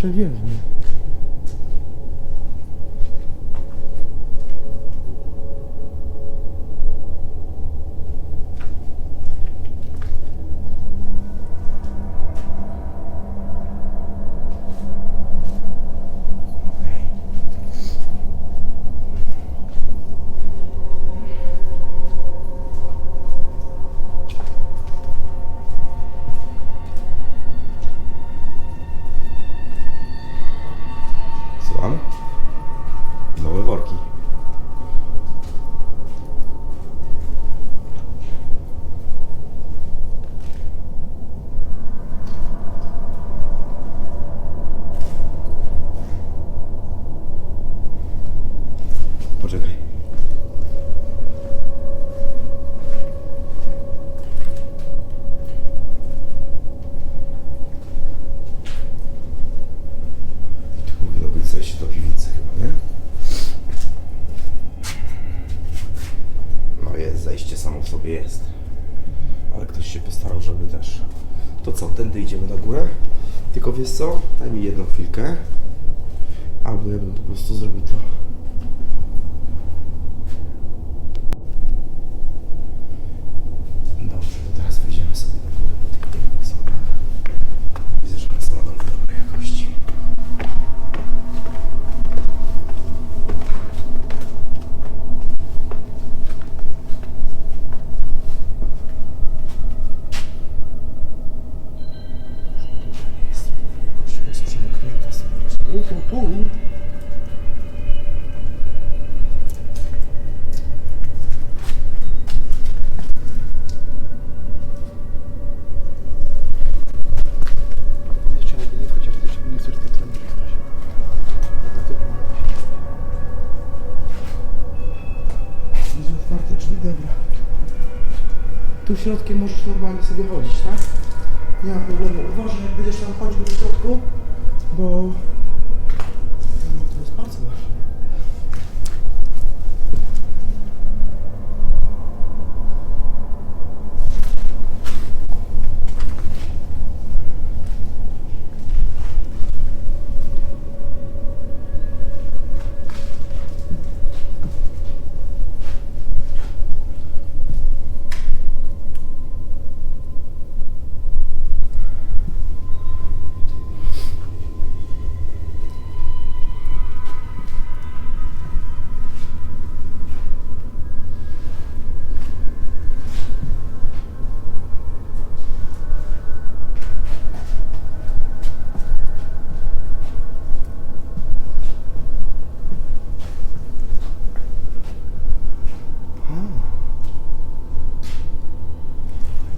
Słucham? Środkiem możesz normalnie sobie chodzić, tak? Nie ma problemu. Uważaj, jak będziesz tam chodził do środku, bo... No, to jest bardzo ważne.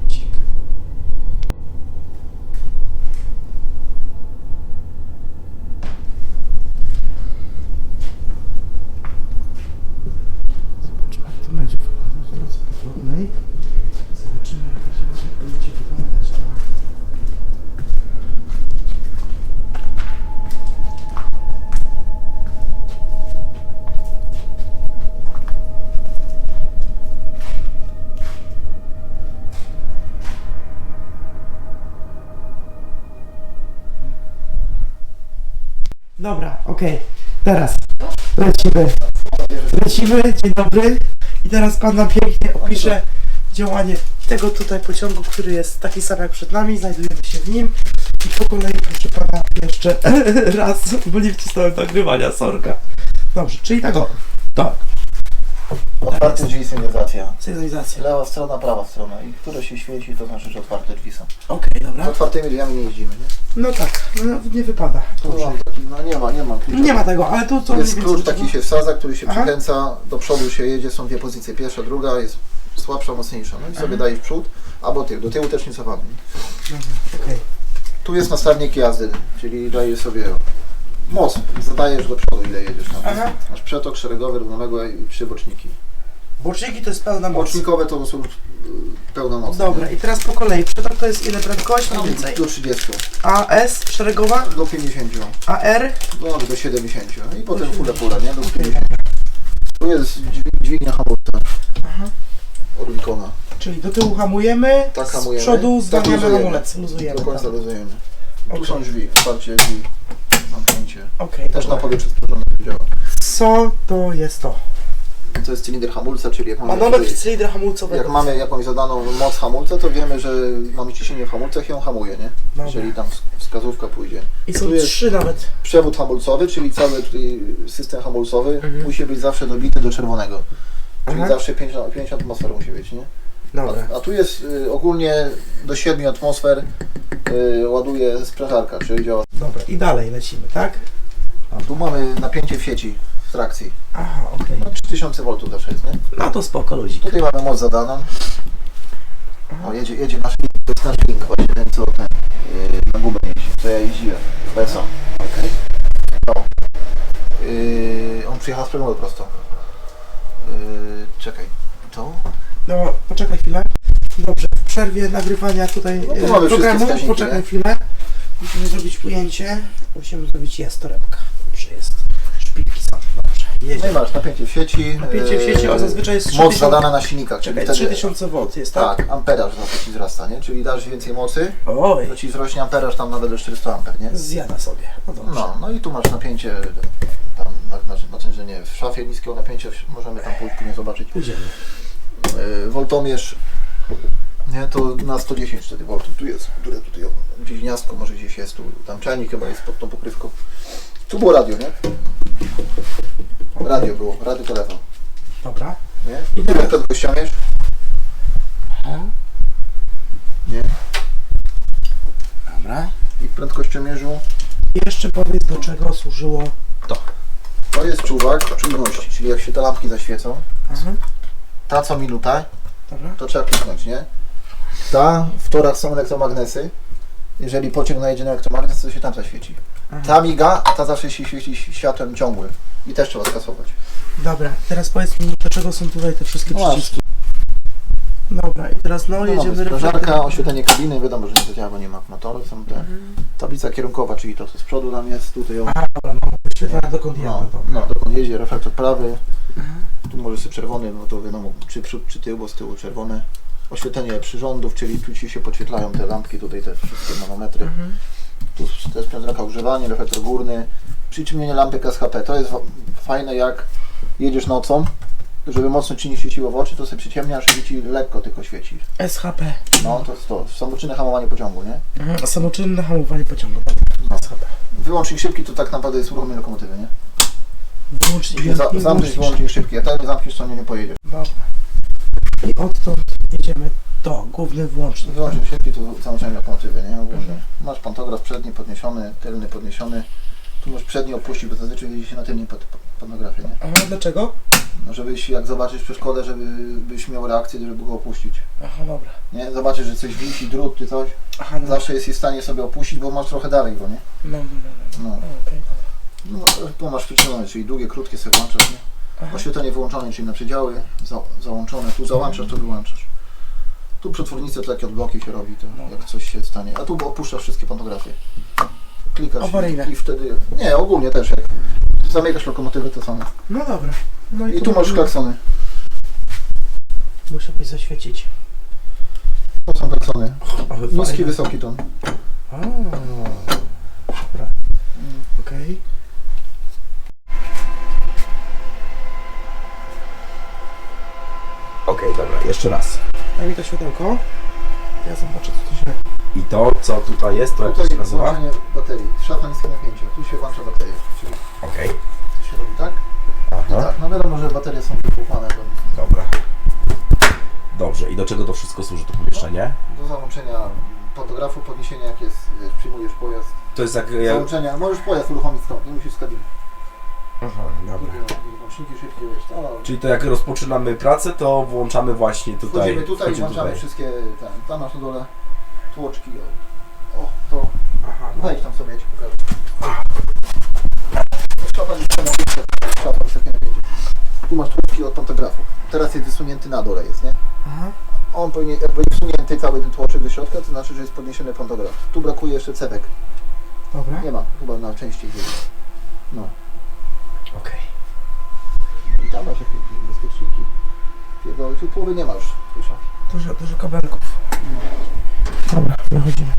Cik. Zobaczmy, jak to będzie wyglądać na nocy pochłodnej. Zobaczymy, jak będzie, jak będzie wyglądać na... Dobra, okej. Teraz lecimy. Lecimy, dzień dobry. I teraz pan nam pięknie opisze działanie tego tutaj pociągu, który jest taki sam jak przed nami. Znajdujemy się w nim. I po kolei proszę pana jeszcze raz, bo nie wcisnąłem nagrywania, sorka. Dobrze, czyli tak o. Tak, Otwarte drzwi sygnalizacja. sygnalizacja. Lewa strona, prawa strona. I które się świeci, to znaczy, że otwarte drzwi są. Okej, dobra. Z otwartymi drzwiami nie jeździmy, nie? No tak, no nie wypada. Dobrze. mam taki, no nie ma, nie ma klucza. Nie ma tego, ale tu co Jest mniej klucz więcej taki się wsadza, który się Aha. przykręca, do przodu się jedzie, są dwie pozycje, pierwsza, druga, jest słabsza, mocniejsza. No i sobie dajesz w przód, albo tył, do tyłu też nie cofamy. Dobra, okej. Tu jest nastawnik jazdy, czyli dajesz sobie moc, zadajesz do przodu ile jedziesz tam. Aha. Masz przetok szeregowy, równoległy i trzy boczniki. Boczniki to jest pełna moc. Bocznikowe to są y, pełna moc. Dobra, i teraz po kolei. Przetok to jest ile prędkość? Mniej No, więcej. do 30, AS szeregowa, do 50, AR. no, do 70 no i potem Do fule pula, nie? Do Okej. 50. Tu jest dźwig- dźwignia hamulca Aha. od. Czyli do tyłu hamujemy, Tak z hamujemy. przodu Tak zwalniamy luzujemy. hamulec, luzujemy. Do końca luzujemy. Tu są drzwi, otwarcie drzwi. Zamknięcie. Okej, Też na dobra. powietrze sprawdzone działa. Co to jest to? To jest cylinder hamulca, czyli jak mamy, Manometr cylindra hamulcowego. jak mamy jakąś zadaną moc hamulca, to wiemy, że mamy ciśnienie w hamulcach i on hamuje, nie? Dobra. Jeżeli tam wsk- wskazówka pójdzie. I są Tu jest trzy nawet. przewód hamulcowy, czyli cały tutaj system hamulcowy Mhm. musi być zawsze dobity do czerwonego. Czyli Aha. zawsze 50, 50 atmosfer musi być, nie? Dobra. A, a tu jest y, ogólnie do 7 atmosfer y, ładuje sprężarka, czyli działa. Dobra. I dalej lecimy, tak? A tu mamy napięcie w sieci w trakcji. Aha, okej. No 3000 V zawsze jest, nie? No to spoko ludzik. Tutaj mamy moc zadaną. O, jedzie, jedzie nasz link, to jest nasz link właśnie, ten co ten yy, na gumę jeździ, co ja jeździłem, PSA. Okej. No. Yy, on przyjechał z przemowy prosto. Yy, czekaj, to? No, poczekaj chwilę. Dobrze, w przerwie nagrywania tutaj No, e, wszystkie programu, wskaźniki, poczekaj nie? chwilę. Musimy zrobić ujęcie. Musimy zrobić jest torebka. Dobrze jest. Szpilki są. Dobrze. No i Jedzie. masz napięcie w sieci. Napięcie w sieci, yy, a zazwyczaj jest Moc 3000 zadana na silnikach, czyli Czekaj, wtedy... 3000 V jest, tak? Tak, amperaż zawsze ci wzrasta, nie? Czyli dasz więcej mocy, Oj, to ci wzrośnie amperaż tam nawet do 400 amper, nie? zjada sobie. No dobrze. No, no i tu masz napięcie tam na, na, natężenie w szafie niskiego napięcia, możemy tam pójść później zobaczyć. Pójdziemy. Yy, woltomierz, nie, to na 110 wtedy voltów, tu jest, które tutaj, gdzieś gniazdko może gdzieś jest, tu, tam czajnik chyba jest pod tą pokrywką. Tu było radio, nie? Radio było, radio telefon, Dobra. nie? I tyle teraz? prędkościomierz, Aha. nie? Dobra. I w prędkościomierzu I jeszcze powiedz do czego służyło to. to jest czuwak czujności, czyli jak się te lampki zaświecą, Aha. ta co minuta, Dobra. to trzeba kliknąć, nie? Ta, w torach są elektromagnesy. Jeżeli pociąg najedzie na elektromagnes, to się tam zaświeci. Ta miga, a ta zawsze się świeci światłem ciągłym. I też trzeba skasować. Dobra, teraz powiedz mi do czego są tutaj te wszystkie No przyciski. Dobra, i teraz no, No, jedziemy reflektor. oświetlenie kabiny, wiadomo, że nie zadziała, bo nie ma motoru, są te. Mhm. Tablica kierunkowa, czyli to co z przodu tam jest, tutaj. Aha, dobra, no, wyświetlania dokąd jadę, No, dobra. no, dokąd jedzie, reflektor prawy. Mhm. Tu może sobie czerwony, no to wiadomo, czy przód, czy tył, bo z tyłu czerwone. Oświetlenie przyrządów, czyli tu ci się podświetlają te lampki, tutaj te wszystkie manometry. Mhm. Tu to jest sprężarka ogrzewanie, reflektor górny, przyciemnienie lampek SHP. To jest fajne jak jedziesz nocą, żeby mocno ci nie świeciło w oczy, to sobie przyciemniasz i ci lekko tylko świeci. SHP. No to jest to, samoczynne hamowanie pociągu, nie? Mhm. Samoczynne hamowanie pociągu. No. SHP. Wyłącznik szybki to tak naprawdę jest uruchomienie lokomotywy, nie? Włącznik Musisz za, wielki, zamknąć włącznik wyłącznik szybki, a tak nie zamkniesz to nie, nie pojedziesz. Dobra. I odtąd jedziemy do główny włącznik. Wyłącznik szybki to załączenie lokomotywy, nie? Ogólnie. Mhm. Masz pantograf przedni podniesiony, tylny podniesiony. Tu możesz przedni opuścić, bo zazwyczaj jeździ się na tylnym pod, pantografie, nie? Aha, dlaczego? No, żebyś jak zobaczysz przeszkodę, żeby byś miał reakcję, żeby go opuścić. Aha, dobra. Nie? Zobaczysz, że coś wisi, drut czy coś, Aha, no. zawsze jesteś w stanie sobie opuścić, bo masz trochę dalej go, nie? No, no, no. no. No, no okej, dobra. no to masz wyciągnięte, czyli długie, krótkie sobie włączasz, nie? Aha. Oświetlenie wyłączone, czyli na przedziały, za, załączone, tu załączasz, tu wyłączasz. Tu przetwornicę to takie odbloki się robi, to No. jak coś się stanie. A tu opuszczasz wszystkie fotografie. Klikasz Awaryjne. i, i wtedy... Nie, ogólnie też jak zamykasz lokomotywę to samo. No dobra. No I tu masz klaksony. Musiałbyś zaświecić. To są klaksony. Ale Niski, fajne. wysoki ton. A, dobra. Okej. Okej, dobra, jeszcze raz. Daj mi to światełko. Ja zobaczę co tu się... I to, co tutaj jest, to jak to Tutaj się nazywa? włączenie baterii. Szafa niskie napięcia. Tu się włącza bateria. Czyli Okej. to się robi tak? I Aha, tak. No wiadomo, że baterie są wypukane do, dobra. Dobrze, i do czego to wszystko służy, to pomieszczenie? do załączenia fotografu, podniesienia jak jest, wiesz, przyjmujesz pojazd. To jest jak... jak... Załączenia, możesz pojazd uruchomić stąd, nie musisz z kabiny. Aha, dobra. Szybkie, wiesz. Czyli to jak rozpoczynamy pracę, to włączamy właśnie tutaj. Wchodzimy tutaj i włączamy wszystkie, ten, tam masz na dole tłoczki, o, o to, Aha. wejdź tam sobie, ja ci pokażę. Napięcia, szafa wysokie napięcie. Tu masz tłoczki od pantografu. Teraz jest wysunięty na dole jest, nie? Aha. On powinien, jak będzie wsunięty cały ten tłoczek do środka, to znaczy, że jest podniesiony pantograf. Tu brakuje jeszcze cewek. Dobra. Nie ma, chyba na części jest. No i tam masz jakieś bezpieczniki. Pierdolę, tu połowy nie ma już. Dużo, dużo kabelków. Dobra, wychodzimy.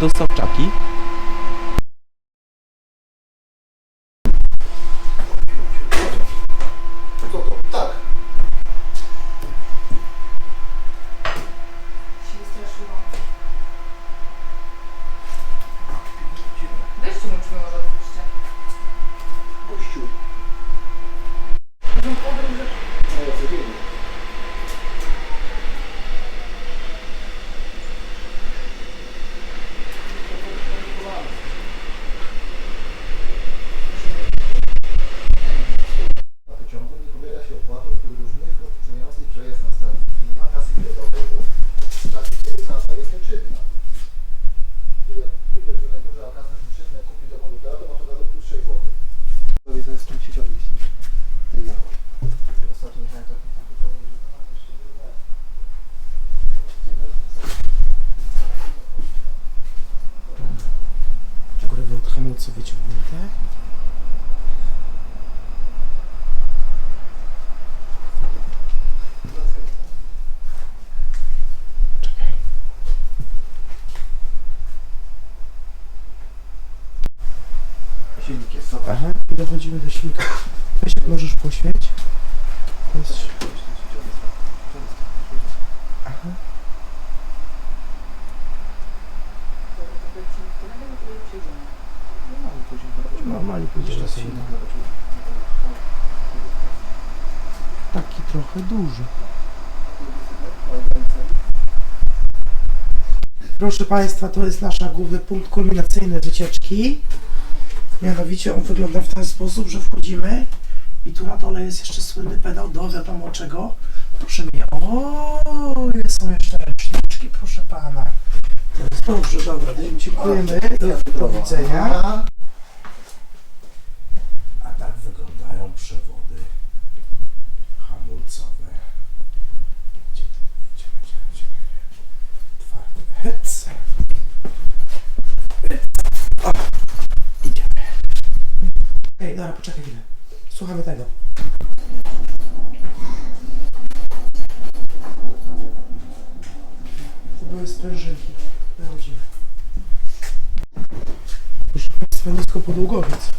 Do soczaki będę świtu. Weź, możesz poświeć? Jest... Aha. No, mali. Taki trochę duży. Proszę Państwa, to jest nasz główny punkt kulminacyjny wycieczki. Mianowicie on wygląda w ten sposób, że wchodzimy i tu na dole jest jeszcze słynny pedał do wiadomo czego. Proszę mnie. O, są jeszcze ręczniczki, proszę pana. Dobrze, dobra, dziękujemy. Do, do. cwanisko podługowiec.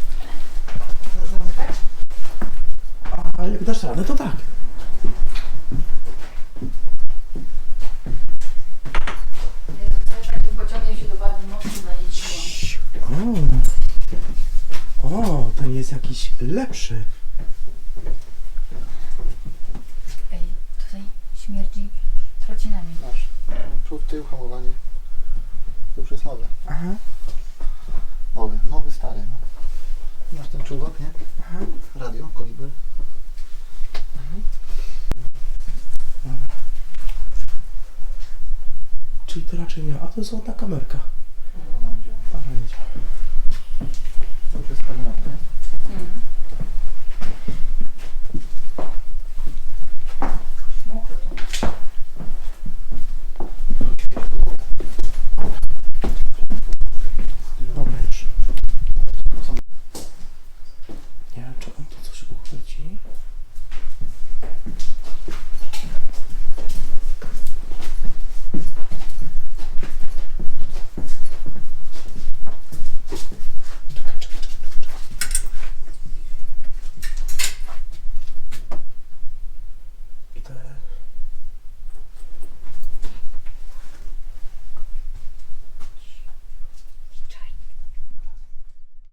A jak dasz radę, to tak. O, ten jest jakiś lepszy.